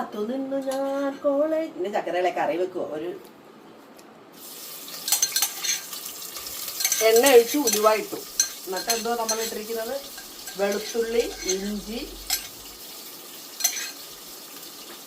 കാത്തു നിന്നു ഞാൻ കോളേജ് പിന്നെ ചക്കരകളെ കറി വെക്കുവോ? ഒരു എണ്ണ ഒഴിച്ച് ഉലുവ ഇട്ടു എന്നിട്ട് എന്തോ നമ്മൾ ഇട്ടിരിക്കുന്നത്? വെളുത്തുള്ളി ഇഞ്ചി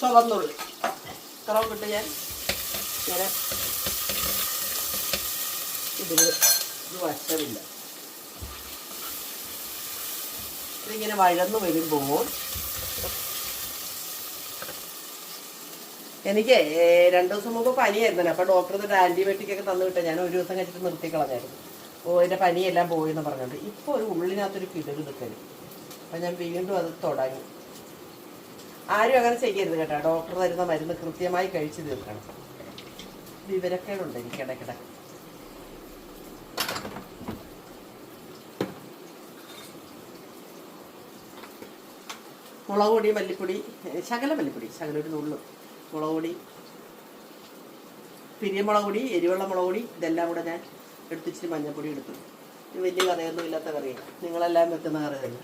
ചുവന്നുള്ളി. ഇത്രയും കിട്ട് ഞാൻ ഇങ്ങനെ ഇതിൽ ഇത് വശമില്ല ഇതിങ്ങനെ വഴന്നു വരുമ്പോൾ എനിക്ക് രണ്ടു ദിവസം മുമ്പ് പനിയായിരുന്നു അപ്പൊ ഡോക്ടർ ആന്റിബയോട്ടിക് ഒക്കെ തന്നു വിട്ടേ ഞാൻ ഒരു ദിവസം കഴിച്ചിട്ട് നിർത്തി കളഞ്ഞായിരുന്നു ഓ എന്റെ പനിയെല്ലാം പോയി എന്ന് പറഞ്ഞിട്ട് ഇപ്പൊ ഒരു ഉള്ളിനകത്തൊരു കിടക് നിൽക്കൽ അപ്പൊ ഞാൻ വീണ്ടും അത് തുടങ്ങി. ആരും അങ്ങനെ ചെയ്യരുത് കേട്ടോ. ഡോക്ടർ തരുന്ന മരുന്ന് കൃത്യമായി കഴിച്ചു തീർക്കണം. വിവരക്കേടുണ്ട് എനിക്ക് ഇടയ്ക്കിടെ. മുളക് പൊടി മല്ലിപ്പൊടി ശകല മല്ലിപ്പൊടി ശകല ഒരു നുള്ളു. മുളക് പൊടി പിരിയമുളക് പൊടി എരിവെള്ള മുളക് പൊടി ഇതെല്ലാം കൂടെ ഞാൻ എടുത്തിച്ചിട്ട് മഞ്ഞൾപ്പൊടി എടുത്തു. ഇത് വലിയ കറിയൊന്നും ഇല്ലാത്ത കറിയാണ് നിങ്ങളെല്ലാം വെക്കുന്ന കറി തന്നെ.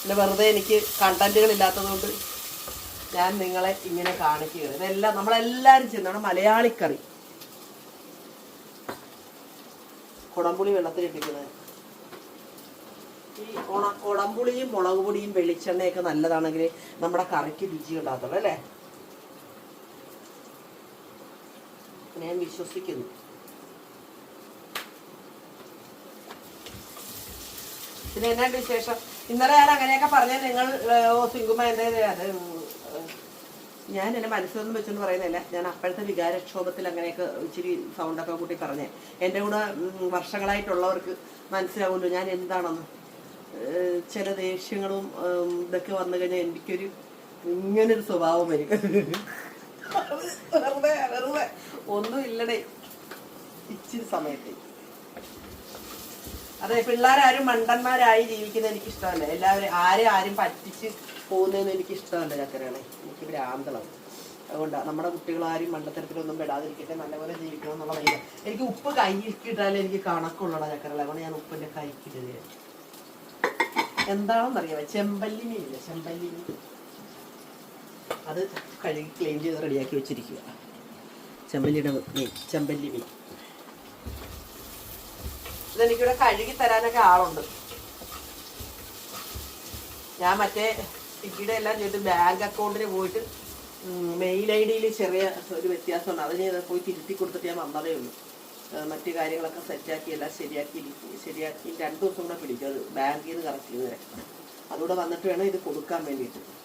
പിന്നെ വെറുതെ എനിക്ക് കണ്ടന്റുകൾ ഇല്ലാത്തതുകൊണ്ട് ഞാൻ നിങ്ങളെ ഇങ്ങനെ കാണിക്കുകയാണ്. ഇതെല്ലാം നമ്മളെല്ലാവരും ചെയ്യുന്നതാണ് മലയാളിക്കറി. കുടംപുളി വെള്ളത്തിലിട്ടിരിക്കുന്നത്. ഈ ഉണ കുടംപുളിയും മുളക് പൊടിയും വെളിച്ചെണ്ണയൊക്കെ നല്ലതാണെങ്കിൽ നമ്മുടെ കറിക്ക് രുചി ഉണ്ടാകത്തുള്ളൂ അല്ലേ? ഞാൻ വിശ്വസിക്കുന്നു. പിന്നെ എന്നാണ്ട് വിശേഷം? ഇന്നലെ ഞാൻ അങ്ങനെയൊക്കെ പറഞ്ഞാൽ നിങ്ങൾ ഓ സിംഗുമ എന്റെ അത് ഞാൻ എന്റെ മനസ്സിലൊന്നും വെച്ചെന്ന് പറയുന്നില്ല. ഞാൻ അപ്പോഴത്തെ വികാരക്ഷോഭത്തിൽ അങ്ങനെയൊക്കെ ഇച്ചിരി സൗണ്ടൊക്കെ കൂട്ടി പറഞ്ഞേ. എന്റെ കൂടെ വർഷങ്ങളായിട്ടുള്ളവർക്ക് മനസ്സിലാവുമല്ലോ ഞാൻ എന്താണെന്ന്. ചില ദേഷ്യങ്ങളും ഇതൊക്കെ വന്നു കഴിഞ്ഞാൽ എനിക്കൊരു ഇങ്ങനൊരു സ്വഭാവം വരും. ഒന്നും ഇല്ലടേ. ഇച്ചിരി സമയത്ത്. അതെ പിള്ളേരാരും മണ്ടന്മാരായി ജീവിക്കുന്നത് എനിക്ക് ഇഷ്ടമല്ല എല്ലാവരും ആരെ ആരും പറ്റിച്ച് പോകുന്നതെന്ന് എനിക്ക് ഇഷ്ടമല്ല ചക്കരകളെ. എനിക്ക് ഭ്രാന്തളാണ് അതുകൊണ്ടാണ് നമ്മുടെ കുട്ടികൾ ആരും മണ്ടത്തരത്തിലൊന്നും പെടാതിരിക്കട്ടെ. നല്ലപോലെ ജീവിക്കണം എന്നുള്ള എനിക്ക് ഉപ്പ് കൈക്കിട്ടാലേ എനിക്ക് കണക്കുള്ളടാ ചക്കരകളെ. അതുകൊണ്ട് ഞാൻ ഉപ്പിന്റെ കൈക്കിടത് എന്താണെന്നറിയാമോ? ചെമ്പല്ലി മീനില്ല ചെമ്പല്ലി മീൻ അത് കഴുകി ക്ലീൻ ചെയ്ത് റെഡിയാക്കി വെച്ചിരിക്കുക ചെമ്പല്ലിയുടെ മീൻ ചെമ്പല്ലി മീൻ. ഇതെനിക്കിവിടെ കഴുകി തരാനൊക്കെ ആളുണ്ട്. ഞാൻ മറ്റേ ടിക്കറ്റ് എല്ലാം ചെയ്ത് ബാങ്ക് അക്കൗണ്ടിന് പോയിട്ട് മെയിൽ ഐ ഡിയിൽ ചെറിയ ഒരു വ്യത്യാസമുണ്ട്. അത് ഞാൻ പോയി തിരുത്തി കൊടുത്തിട്ട് ഞാൻ വന്നതേ ഉള്ളൂ. മറ്റു കാര്യങ്ങളൊക്കെ സെറ്റാക്കി എല്ലാം ശരിയാക്കി ശരിയാക്കി രണ്ട് ദിവസം കൂടെ പിടിക്കും. അത് ബാങ്കിൽ നിന്ന് കറക്റ്റ് ചെയ്ത് തരാം അതുകൂടെ വന്നിട്ട് വേണം ഇത് കൊടുക്കാൻ വേണ്ടിയിട്ട്.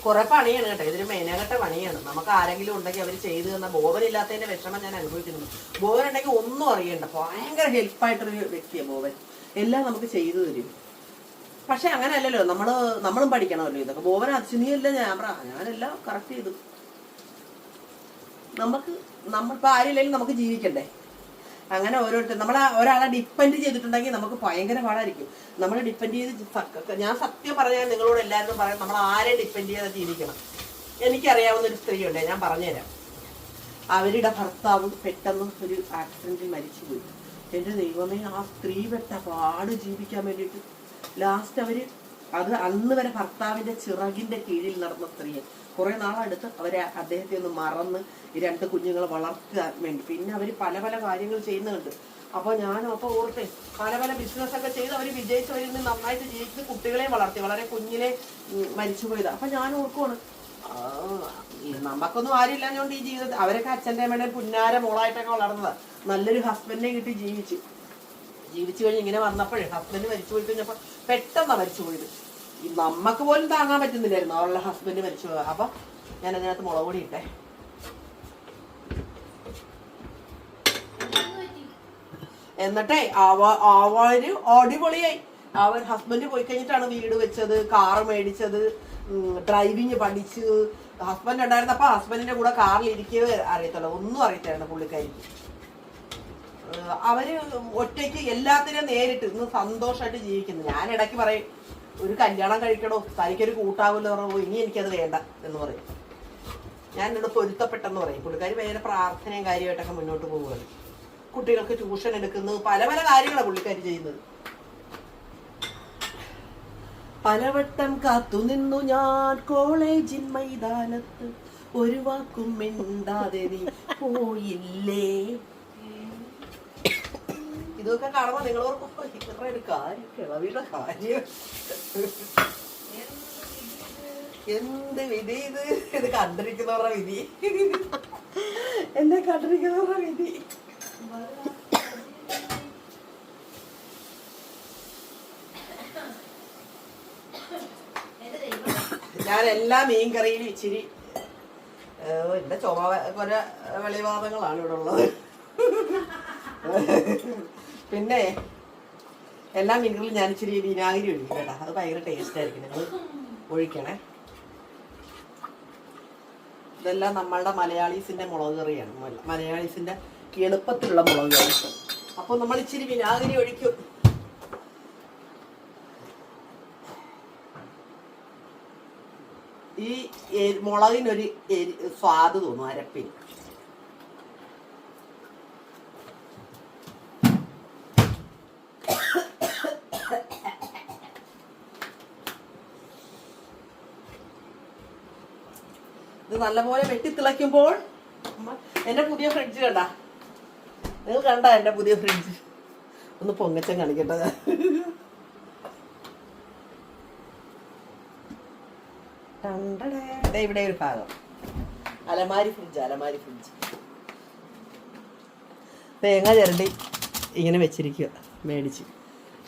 കുറെ പണിയാണ് കേട്ടോ. ഇതൊരു മേനകട്ട പണിയാണ്. നമുക്ക് ആരെങ്കിലും ഉണ്ടെങ്കിൽ അവർ ചെയ്തു തന്ന ബോവനില്ലാത്തതിന്റെ വിഷമം ഞാൻ അനുഭവിക്കുന്നു. ബോവൻ ഉണ്ടെങ്കിൽ ഒന്നും അറിയണ്ട. ഭയങ്കര ഹെൽപ്പായിട്ടൊരു വ്യക്തിയാണ് ബോവൻ എല്ലാം നമുക്ക് ചെയ്തു തരും. പക്ഷെ അങ്ങനെയല്ലല്ലോ. നമ്മൾ നമ്മളും പഠിക്കണമല്ലോ ഇതൊക്കെ. ബോവൻ അച്ഛനിയല്ല ഞാൻ? പറ ഞാനെല്ലാം കറക്റ്റ് ചെയ്തു. നമുക്ക് നമ്മളിപ്പോ ആരില്ലെങ്കിലും നമുക്ക് ജീവിക്കണ്ടേ? അങ്ങനെ ഓരോരുത്തർ നമ്മൾ ഒരാളെ ഡിപ്പെൻഡ് ചെയ്തിട്ടുണ്ടെങ്കിൽ നമുക്ക് ഭയങ്കര പാടായിരിക്കും. നമ്മൾ ഡിപ്പെൻഡ് ചെയ്ത് ഞാൻ സത്യം പറഞ്ഞാൽ നിങ്ങളോട് എല്ലാവരും പറയാം നമ്മൾ ആരെ ഡിപ്പെൻഡ് ചെയ്ത് ജീവിക്കണം? എനിക്കറിയാവുന്ന ഒരു സ്ത്രീയുണ്ട് ഞാൻ പറഞ്ഞുതരാം. അവരുടെ ഭർത്താവ് പെട്ടെന്ന് ഒരു ആക്സിഡന്റിൽ മരിച്ചുപോയി. എന്റെ ദൈവമേ ആ സ്ത്രീ പെട്ട പാട് ജീവിക്കാൻ വേണ്ടിയിട്ട്. ലാസ്റ്റ് അവർ അത് അന്ന് വരെ ഭർത്താവിന്റെ ചിറകിന്റെ കീഴിൽ നടന്ന സ്ത്രീയെ. കുറെ നാളടുത്ത് അവരെ അദ്ദേഹത്തെ ഒന്ന് മറന്ന് ഈ രണ്ട് കുഞ്ഞുങ്ങളെ വളർത്താൻ വേണ്ടി. പിന്നെ അവർ പല പല കാര്യങ്ങൾ ചെയ്യുന്നുണ്ട്. അപ്പോൾ ഞാനും അപ്പോൾ ഓർത്തെ പല പല ബിസിനസ്സൊക്കെ ചെയ്ത് അവർ വിജയിച്ചവരിൽ നിന്ന് നന്നായിട്ട് ജീവിച്ച് കുട്ടികളെ വളർത്തി. വളരെ കുഞ്ഞിലെ മരിച്ചു മരിച്ചുപോയത് അപ്പം ഞാൻ ഓർക്കുവാണ് നമുക്കൊന്നും ആരില്ലാഞ്ഞോണ്ട് ഈ ജീവിതത്തിൽ അവരൊക്കെ അച്ഛന്റെ അമ്മയുടെ പുന്നാര മോളായിട്ടൊക്കെ വളർന്നത്. നല്ലൊരു ഹസ്ബൻഡിനെ കിട്ടി ജീവിച്ചു. ജീവിച്ചു കഴിഞ്ഞ് ഇങ്ങനെ വന്നപ്പോഴേ ഹസ്ബൻഡ് മരിച്ചു പോയി കഴിഞ്ഞപ്പോൾ പെട്ടെന്നാണ് മരിച്ചു പോയത്. നമ്മക്ക് പോലും താങ്ങാൻ പറ്റുന്നില്ലായിരുന്നു. അവളുടെ ഹസ്ബൻഡ് മരിച്ചു അപ്പൊ ഞാൻ അതിനകത്ത് മുളക് പൊടി ഇട്ടേ. എന്നിട്ടേ അവ അവർ അടിപൊളിയായി. അവർ ഹസ്ബൻഡ് പോയി കഴിഞ്ഞിട്ടാണ് വീട് വെച്ചത് കാറ് മേടിച്ചത് ഡ്രൈവിങ് പഠിച്ച്. ഹസ്ബൻഡ് ഉണ്ടായിരുന്നപ്പോ ഹസ്ബൻഡിന്റെ കൂടെ കാറിൽ ഇരിക്കേ അറിയത്തുള്ളൂ. ഒന്നും അറിയത്തില്ലായിരുന്നു പുള്ളിക്കാരിക്ക് അവർ ഒറ്റയ്ക്ക് എല്ലാത്തിനും നേരിട്ട് ഇന്ന് സന്തോഷമായിട്ട് ജീവിക്കുന്നു. ഞാൻ ഇടയ്ക്ക് പറയും ഒരു കല്യാണം കഴിക്കണോ? തനിക്കൊരു കൂട്ടാവില്ല പറഞ്ഞു ഇനി എനിക്കത് വേണ്ട എന്ന് പറയും. ഞാൻ എന്നോട് പൊരുത്തപ്പെട്ടെന്ന് പറയും. പുള്ളിക്കാരി വേറെ പ്രാർത്ഥനയും കാര്യമായിട്ടൊക്കെ മുന്നോട്ട് പോവുകയാണ്. കുട്ടികൾക്ക് ട്യൂഷൻ എടുക്കുന്നത് പല പല കാര്യങ്ങളാണ് പുള്ളിക്കാരി ചെയ്യുന്നത്. പലവട്ടം കാത്തു നിന്നു ഞാൻ കോളേജിൻ മൈതാനത്ത്. ഒരു വാക്കും മിണ്ടാതെ നീ പോയില്ലേ? ഇതൊക്കെ കാണുമ്പോ നിങ്ങൾ ഓർക്കും ഇവരുടെ ഒരു കാര്യം കിളവിയുടെ കാര്യം. എന്ത് വിധി ഇത്? ഇത് കണ്ടിരിക്കുന്നവരുടെ വിധി. എന്നെ കണ്ടിരിക്കുന്നവരുടെ വിധി. ഞാൻ എല്ലാ മീൻ കറിയിലും ഇച്ചിരി എന്റെ ചുമ കുര വെളിവാദങ്ങളാണ് ഇവിടെ ഉള്ളത്. പിന്നെ എല്ലാ മീനുകളിലും ഞാൻ ഇച്ചിരി വിനാഗിരി ഒഴിക്കും കേട്ടോ. അത് ഭയങ്കര ടേസ്റ്റ് ആയിരിക്കും. നിങ്ങൾ ഒഴിക്കണേ. ഇതെല്ലാം നമ്മളുടെ മലയാളീസിന്റെ മുളക് കറിയാണ്. മല- മലയാളീസിന്റെ എളുപ്പത്തിലുള്ള മുളക് കറി. അപ്പോൾ നമ്മൾ ഇച്ചിരി വിനാഗിരി ഒഴിക്കും. ഈ മുളകിനൊരു സ്വാദ് തോന്നും അരപ്പിന് ഇത് നല്ലപോലെ വെട്ടിത്തിളയ്ക്കുമ്പോൾ എന്റെ പുതിയ ഫ്രിഡ്ജ് കണ്ട? നിങ്ങൾ കണ്ട എന്റെ പുതിയ ഫ്രിഡ്ജ് ഒന്ന് പൊങ്ങച്ചൻ കാണിക്കട്ടെ. ഇവിടെ ഒരു ഭാഗം. അലമാരി ഫ്രിഡ്ജ് അലമാരി ഫ്രിഡ്ജ് തേങ്ങ ചിരണ്ടി ഇങ്ങനെ വെച്ചിരിക്കുക മേടിച്ച്.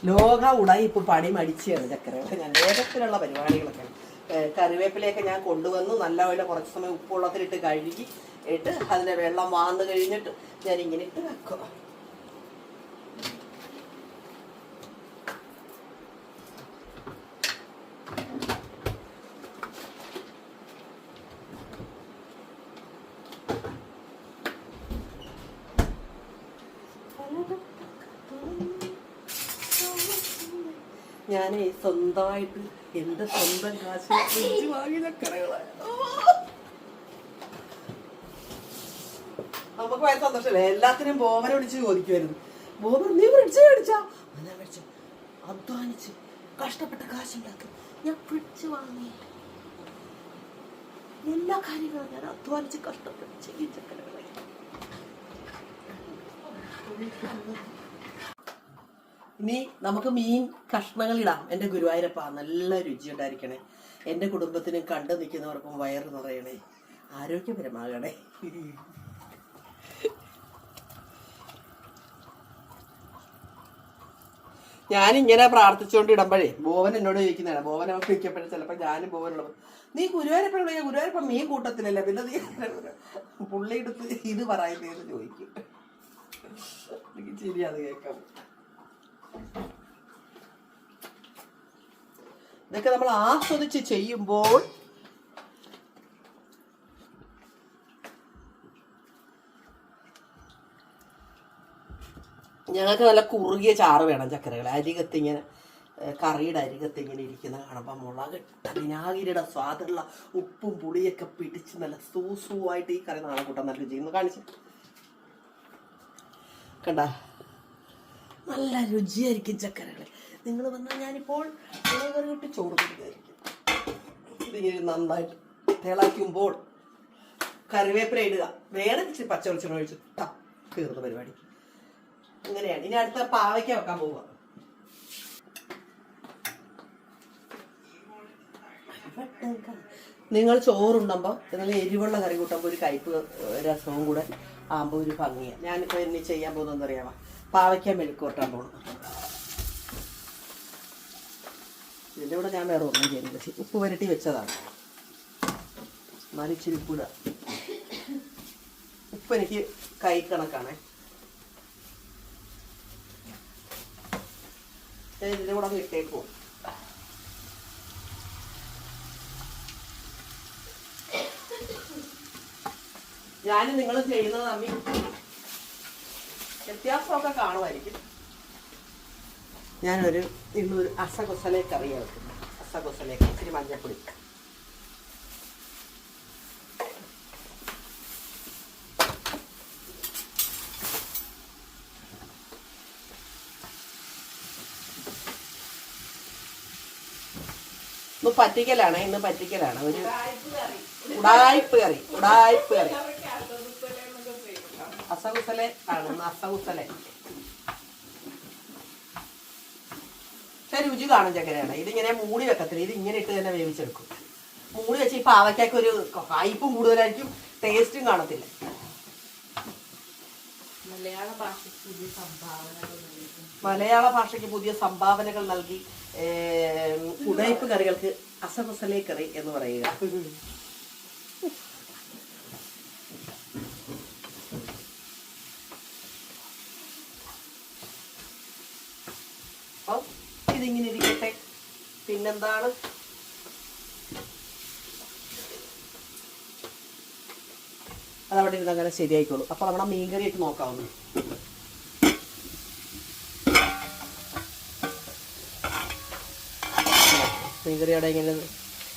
ലോക ഉടായി ഇപ്പൊ പണി മടിച്ചാണ് ചക്കര ഞാൻ വേഗത്തിലുള്ള പരിപാടികളൊക്കെ. കറിവേപ്പിലയൊക്കെ ഞാൻ കൊണ്ടുവന്നു. നല്ലപോലെ കുറച്ച് സമയം ഉപ്പുവെള്ളത്തിലിട്ട് കഴുകി ഇട്ട് അതിന്റെ വെള്ളം വാന്ന് കഴിഞ്ഞിട്ട് ഞാൻ ഇങ്ങനെ ഇട്ട് വെക്കും. ഞാൻ സ്വന്തമായിട്ട് എന്റെ സ്വന്തം കാശ് ഫ്രിഡ്ജ് വാങ്ങിയ കടകളാണ് നമുക്ക് ഭയങ്കര സന്തോഷമല്ലേ എല്ലാത്തിനും ബോബനെ വിളിച്ച് ചോദിക്കുമായിരുന്നു ബോബൻ നീ ഫ്രിഡ്ജ് മേടിച്ചാ? "ആ, ഞാൻ മേടിച്ചു. അധ്വാനിച്ച് കഷ്ടപ്പെട്ട കാശുണ്ടാക്കി ഞാൻ ഫ്രിഡ്ജ് വാങ്ങി. എല്ലാ കാര്യങ്ങളും ഞാൻ അധ്വാനിച്ച് കഷ്ടപ്പെട്ട് ചെയ്യും ചക്കരകളെ. ഇനി നമുക്ക് മീൻ കഷ്ണങ്ങൾ ഇടാം. എന്റെ ഗുരുവായൂരപ്പ നല്ല രുചി ഉണ്ടായിരിക്കണേ എന്റെ കുടുംബത്തിനും കണ്ടു നിൽക്കുന്നവർക്കും വയറ് നിറയണേ. ആരോഗ്യപരമാകണേ. ഞാനിങ്ങനെ പ്രാർത്ഥിച്ചുകൊണ്ട് ഇടുമ്പോഴേ ബോവൻ എന്നോട് ചോദിക്കുന്നതാണ്. ബോവൻ അവർക്ക് വിളിക്കപ്പോഴും ചിലപ്പോൾ ഞാനും ബോവനുള്ളത് നീ ഗുരുവായൂരപ്പനുള്ള ഗുരുവായൂരപ്പ മീൻ കൂട്ടത്തിലല്ലേ? പിന്നെ നീ പുള്ളിയെടുത്ത് ഇത് പറയുന്നതെന്ന് ചോദിക്കും. എനിക്ക് ശരിയാണ് കേൾക്കാം ഇതൊക്കെ നമ്മൾ ആസ്വദിച്ച് ചെയ്യുമ്പോൾ ഞങ്ങൾക്ക് നല്ല കുറുകിയ ചാറ് വേണം ചക്കരകൾ അരികത്ത് ഇങ്ങനെ ഏഹ്, കറിയുടെ അരികത്ത് ഇങ്ങനെ ഇരിക്കുന്ന കാണുമ്പോൾ മുളകിട്ട വിനാഗിരിയുടെ സ്വാദുള്ള ഉപ്പും പുളിയൊക്കെ പിടിച്ച് നല്ല സൂസുവായിട്ട് ഈ കറി നാളെ കൂട്ടാൻ നല്ല രുചിന്ന് കാണിച്ചു. കണ്ട? നല്ല രുചിയായിരിക്കും ചക്കരകൾ നിങ്ങൾ വന്നാൽ ഞാനിപ്പോൾ കറി ഇട്ട് ചോറ് കൊടുക്കുകയായിരിക്കും നന്നായിട്ട് തിളയ്ക്കുമ്പോൾ കറിവേപ്പില ഇടുക. വേറെ ഇച്ചിരി പച്ച വെളിച്ചെണ്ണ ഒഴിച്ച് തീർന്ന പരിപാടി. അങ്ങനെയാണ് ഇനി അടുത്ത പാവയ്ക്ക വെക്കാൻ പോവുക. നിങ്ങൾ ചോറുണ്ടുമ്പോൾ നിങ്ങൾ എരിവുള്ള കറി കൂട്ടുമ്പോൾ ഒരു കയ്പ് രസവും കൂടെ ആകുമ്പോൾ ഒരു ഭംഗിയാണ് ഞാനിപ്പോൾ ഇനി ചെയ്യാൻ പോകുന്നതെന്ന് അറിയാമോ പാവയ്ക്ക മെഴുക്ക് കൂട്ടാൻ പോകണം ഇതിന്റെ കൂടെ ഞാൻ വേറെ ഒന്നും ചെയ്യുന്നില്ല ഉപ്പ് പുരട്ടി വെച്ചതാണ്. എന്നാലും ഇച്ചിരി ഉപ്പ് എനിക്ക് കൈ കണക്കാണേ. ഇതിന്റെ കൂടെ ഇട്ടേക്കും ഞാനും നിങ്ങൾ ചെയ്യുന്നത് തമ്മിൽ വ്യത്യാസമൊക്കെ കാണുമായിരിക്കും. ഞാനൊരു ഇന്നൊരു അസകുസലെ കറിയാണ് വെക്കുന്നത് അസകുസലേക്ക് ഇച്ചിരി മഞ്ഞപ്പൊടി. ഇന്ന് പറ്റിക്കലാണ് ഇന്ന് പറ്റിക്കലാണ്. ഒരു ഉടായ്പ് കറി ഉടായ്പ് കറി. അസകുസലെ ആണ് അസകുസലെ. പക്ഷെ രുചി കാണും ചക്കരയാണ് ഇതിങ്ങനെ മൂടി വെക്കത്തില്ല. ഇത് ഇങ്ങനെ ഇട്ട് തന്നെ വേവിച്ചെടുക്കും. മൂടി വെച്ച് ഈ പാവയ്ക്കൊക്കെ ഒരു ഹൈപ്പും കൂടുതലായിരിക്കും ടേസ്റ്റും കാണത്തില്ല. മലയാള ഭാഷയ്ക്ക് പുതിയ സംഭാവനകൾ മലയാള ഭാഷയ്ക്ക് പുതിയ സംഭാവനകൾ നൽകി ഉടയപ്പ് കറികൾക്ക് അസമസലേ കറി എന്ന് പറയുക അപ്പം ഇതിങ്ങനെ ഇരിക്കട്ടെ പിന്നെന്താണ് അതവിടെ ഇരുന്ന് അങ്ങനെ ശരിയായിക്കോളൂ. അപ്പോൾ നമ്മുടെ ഇട്ട് നോക്കാവുന്നു. മീൻകറിയുടെ ഇങ്ങനെ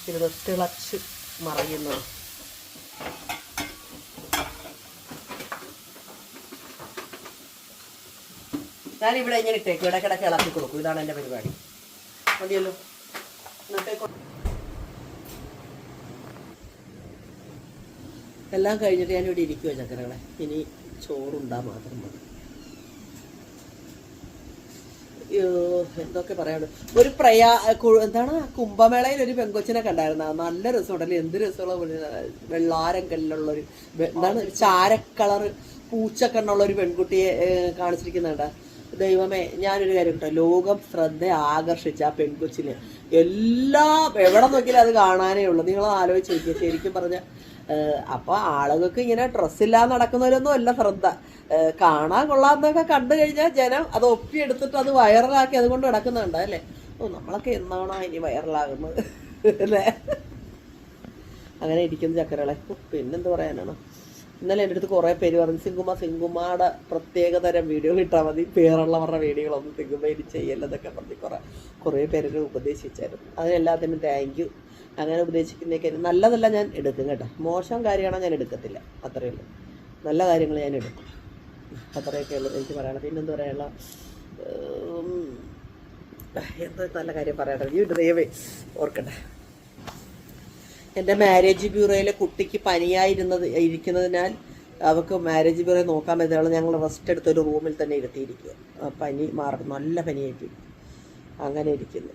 ഇരുന്ന് തിളച്ച് മറയുന്നത് ഞാനിവിടെ ഇങ്ങനെ ഇട്ടേക്കും. ഇടയ്ക്കിടയ്ക്ക് ഇളക്കി കൊടുക്കും. ഇതാണ് എന്റെ പരിപാടി. മതിയല്ലോ. എന്നിട്ടേക്കോ എല്ലാം കഴിഞ്ഞിട്ട് ഞാൻ ഞാനിവിടെ ഇരിക്കുവോ ചക്കരകളെ. ഇനി ചോറുണ്ടാ മാത്രം മതി. എന്തൊക്കെ പറയാണ് ഒരു പ്രയാ എന്താണ്? കുംഭമേളയിൽ ഒരു പെങ്കൊച്ചിനെ കണ്ടായിരുന്നു. നല്ല രസമുണ്ടല്ലേ എന്ത് രസമുള്ള. വെള്ളാരം കല്ലുള്ള ഒരു എന്താണ്? ചാരക്കളർ പൂച്ചക്കണ്ണുള്ള ഒരു പെൺകുട്ടിയെ കാണിച്ചിരിക്കുന്നുണ്ട്. ദൈവമേ ഞാനൊരു കാര്യം കേട്ടോ ലോകം ശ്രദ്ധ ആകർഷിച്ച ആ പെൺകൊച്ചിന് എല്ലാ എവിടെ നോക്കിയാലും അത് കാണാനേ ഉള്ളൂ. നിങ്ങൾ ആലോചിച്ച് നോക്കിയാൽ ശരിക്കും പറഞ്ഞ അപ്പൊ ആളുകൾക്ക് ഇങ്ങനെ ഡ്രസ്സില്ലാതെ നടക്കുന്നവരൊന്നും അല്ല ശ്രദ്ധ. കാണാൻ കൊള്ളാന്നൊക്കെ കണ്ടു കഴിഞ്ഞാൽ ജനം അത് ഒപ്പിയെടുത്തിട്ട് അത് വൈറലാക്കി അതുകൊണ്ട് നടക്കുന്നുണ്ട് അല്ലേ? ഓ നമ്മളൊക്കെ എന്നാണോ ഇനി വൈറലാകുന്നത് അല്ലേ? അങ്ങനെ ഇരിക്കുന്നു ചക്കരകളെ. പിന്നെന്ത് പറയാനാണ്? ഇന്നലെ എന്റെ അടുത്ത് കുറേ പേര് പറഞ്ഞു സിങ്കുമ സിങ്കുമാടെ പ്രത്യേകതരം വീഡിയോ ഇട്ടാൽ മതി. പേരുള്ളവരുടെ വീഡിയോകളൊന്നും സിങ്കുമ ഇനി ചെയ്യല്ലെന്നൊക്കെ പറഞ്ഞ് കുറേ കുറേ പേരെ ഉപദേശിച്ചായിരുന്നു. അതിനെല്ലാത്തിനും താങ്ക് യു അങ്ങനെ ഉപദേശിക്കുന്നതൊക്കെ നല്ലതല്ല ഞാൻ എടുക്കും കേട്ടോ. മോശം കാര്യമാണോ ഞാൻ എടുക്കത്തില്ല. അത്രയേ ഉള്ളൂ. നല്ല കാര്യങ്ങൾ ഞാൻ എടുക്കും. അത്രയൊക്കെ ഉള്ളൂ എനിക്ക് പറയാനുള്ളത്. പിന്നെന്ത് പറയാനുള്ള? എന്തോ നല്ല കാര്യം പറയണം ഈ ഡ്രൈവേ ഓർക്കട്ടെ. എന്റെ മാരേജ് ബ്യൂറോയിലെ കുട്ടിക്ക് പനിയായിരുന്നത് ഇരിക്കുന്നതിനാൽ അവർക്ക് മാരേജ് ബ്യൂറോ നോക്കാൻ പറ്റുന്ന ഞങ്ങൾ റെസ്റ്റ് എടുത്ത ഒരു റൂമിൽ തന്നെ ഇരുത്തിയിരിക്കുക പനി മാറും നല്ല പനിയായിട്ട് അങ്ങനെ ഇരിക്കുന്നു.